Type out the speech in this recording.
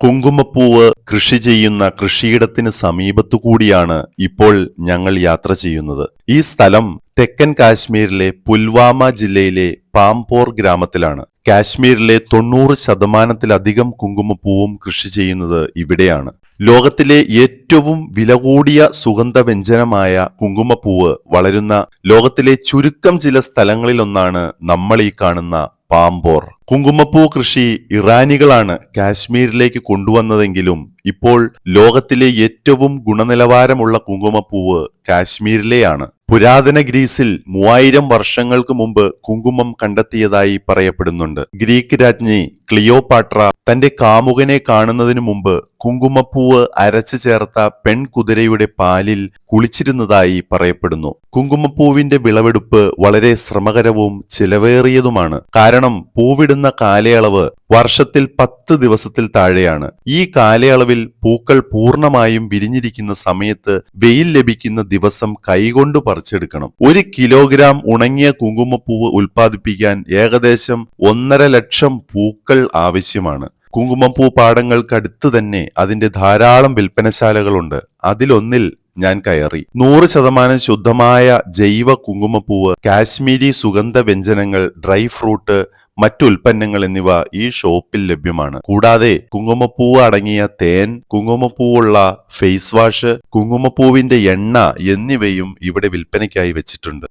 കുങ്കുമപ്പൂവ് കൃഷി ചെയ്യുന്ന കൃഷിയിടത്തിന് സമീപത്തു കൂടിയാണ് ഇപ്പോൾ ഞങ്ങൾ യാത്ര ചെയ്യുന്നത്. ഈ സ്ഥലം തെക്കൻ കാശ്മീരിലെ പുൽവാമ ജില്ലയിലെ പാംപോർ ഗ്രാമത്തിലാണ്. കാശ്മീരിലെ തൊണ്ണൂറ് ശതമാനത്തിലധികം കുങ്കുമപ്പൂവും കൃഷി ചെയ്യുന്നത് ഇവിടെയാണ്. ലോകത്തിലെ ഏറ്റവും വില കൂടിയ സുഗന്ധവ്യഞ്ജനമായ കുങ്കുമപ്പൂവ് വളരുന്ന ലോകത്തിലെ ചുരുക്കം ചില സ്ഥലങ്ങളിലൊന്നാണ് നമ്മൾ ഈ കാണുന്ന പാമ്പോർ കുങ്കുമപ്പൂ കൃഷി ഇറാനികളാണ് കാശ്മീരിലേക്ക് കൊണ്ടുവന്നതെങ്കിലും ഇപ്പോൾ ലോകത്തിലെ ഏറ്റവും ഗുണനിലവാരമുള്ള കുങ്കുമപ്പൂവ് കാശ്മീരിലെയാണ്. പുരാതന ഗ്രീസിൽ മൂവായിരം വർഷങ്ങൾക്ക് മുമ്പ് കുങ്കുമം കണ്ടെത്തിയതായി പറയപ്പെടുന്നുണ്ട്. ഗ്രീക്ക് രാജ്ഞി ക്ലിയോപാട്ര തന്റെ കാമുകനെ കാണുന്നതിനു മുമ്പ് കുങ്കുമപ്പൂവ് അരച്ചു ചേർത്ത പെൺകുതിരയുടെ പാലിൽ കുളിച്ചിരുന്നതായി പറയപ്പെടുന്നു. കുങ്കുമപ്പൂവിന്റെ വിളവെടുപ്പ് വളരെ ശ്രമകരവും ചിലവേറിയതുമാണ്. കാരണം പൂവിടുന്ന കാലയളവ് വർഷത്തിൽ പത്ത് ദിവസത്തിൽ താഴെയാണ്. ഈ കാലയളവിൽ പൂക്കൾ പൂർണമായും വിരിഞ്ഞിരിക്കുന്ന സമയത്ത് വെയിൽ ലഭിക്കുന്ന ദിവസം കൈകൊണ്ട് പറിച്ചെടുക്കണം. ഒരു കിലോഗ്രാം ഉണങ്ങിയ കുങ്കുമപ്പൂവ് ഉൽപ്പാദിപ്പിക്കാൻ ഏകദേശം ഒന്നര ലക്ഷം പൂക്കൾ ആവശ്യമാണ്. കുങ്കുമപ്പൂ പാടങ്ങൾക്കടുത്ത് തന്നെ അതിന്റെ ധാരാളം വിൽപ്പനശാലകളുണ്ട്. അതിലൊന്നിൽ ഞാൻ കയറി. നൂറ് ശതമാനം ശുദ്ധമായ ജൈവ കുങ്കുമപ്പൂവ് കാശ്മീരി സുഗന്ധ വ്യഞ്ജനങ്ങൾ ഡ്രൈ ഫ്രൂട്ട് മറ്റു ഉൽപ്പന്നങ്ങൾ എന്നിവ ഈ ഷോപ്പിൽ ലഭ്യമാണ്. കൂടാതെ കുങ്കുമപ്പൂവ് അടങ്ങിയ തേൻ കുങ്കുമപ്പൂവുള്ള ഫേസ് വാഷ് കുങ്കുമപ്പൂവിന്റെ എണ്ണ എന്നിവയും ഇവിടെ വിൽപ്പനയ്ക്കായി വെച്ചിട്ടുണ്ട്.